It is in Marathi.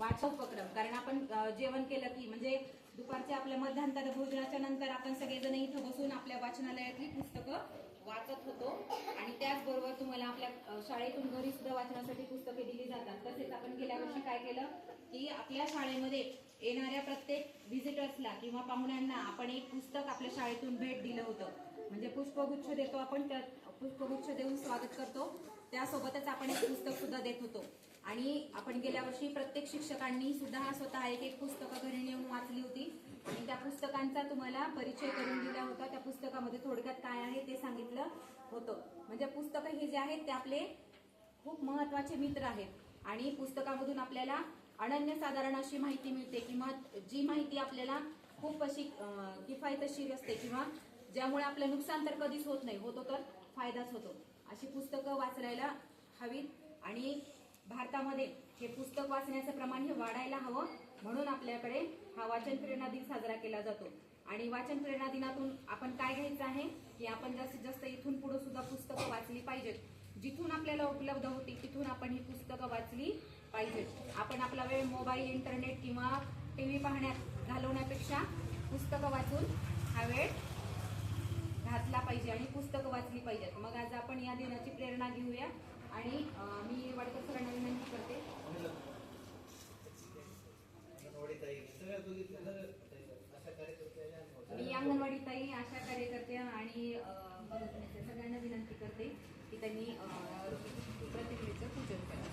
वाचा उपक्रम. कारण आपण जेवण केलं की म्हणजे दुपारच्या आपल्या मध्यांतर भोजनाच्या नंतर आपण सगळेजण इथं बसून आपल्या वाचनालयातली पुस्तकं वाचत होतो. आणि त्याचबरोबर तुम्हाला आपल्या शाळेतून घरी सुद्धा वाचनासाठी पुस्तके दिली जातात. तसेच आपण गेल्या वर्षी काय केलं की आपल्या शाळेमध्ये येणाऱ्या प्रत्येक व्हिजिटर्सला किंवा पाहुण्यांना आपण एक पुस्तक आपल्या शाळेतून भेट दिलं होतं. म्हणजे पुष्पगुच्छ देतो आपण त्या पुष्पगुच्छ देऊन स्वागत करतो. त्यासोबतच आपण एक पुस्तक सुद्धा देत होतो. आणि आपण गेल्या वर्षी प्रत्येक शिक्षकांनी सुद्धा स्वतः एक एक पुस्तकं घरी नेऊन वाचली होती. आणि त्या पुस्तकांचा तुम्हाला परिचय करून दिला होता. त्या पुस्तकामध्ये थोडक्यात काय आहे ते सांगितलं होतं. म्हणजे पुस्तकं हे जे आहेत ते आपले खूप महत्त्वाचे मित्र आहेत. आणि पुस्तकामधून आपल्याला अनन्यसाधारण अशी माहिती मिळते किंवा जी माहिती आपल्याला खूप अशी किफायतशीर असते किंवा ज्यामुळे आपलं नुकसान तर कधीच होत नाही. होतो तर फायदाच होतो. अशी पुस्तकं वाचायला हवीत. आणि भारतामध्ये हे पुस्तक वाचण्याचं प्रमाण हे वाढायला हवं म्हणून आपल्याकडे हा वाचन प्रेरणा दिन साजरा केला जातो. आणि वाचन प्रेरणा दिनातून आपण काय घ्यायचं आहे? की आपण जास्तीत जास्त इथून पुढे सुद्धा पुस्तकं वाचली पाहिजेत. जिथून आपल्याला उपलब्ध होती तिथून आपण ही पुस्तकं वाचली पाहिजेत. आपण आपला वेळ मोबाईल इंटरनेट किंवा टीव्ही पाहण्यात घालवण्यापेक्षा पुस्तकं वाचून हा वेळ घातला पाहिजे आणि पुस्तकं वाचली पाहिजेत. मग आज आपण या दिनाची प्रेरणा घेऊया. आणि मी वाटतं सरांना विनंती करते अंगणवाडी ताई अशा कार्यकर्त्या मी अंगणवाडी ताई आशा कार्यकर्त्या आणि सगळ्यांना विनंती करते की त्यांनी अं, पूजन करावं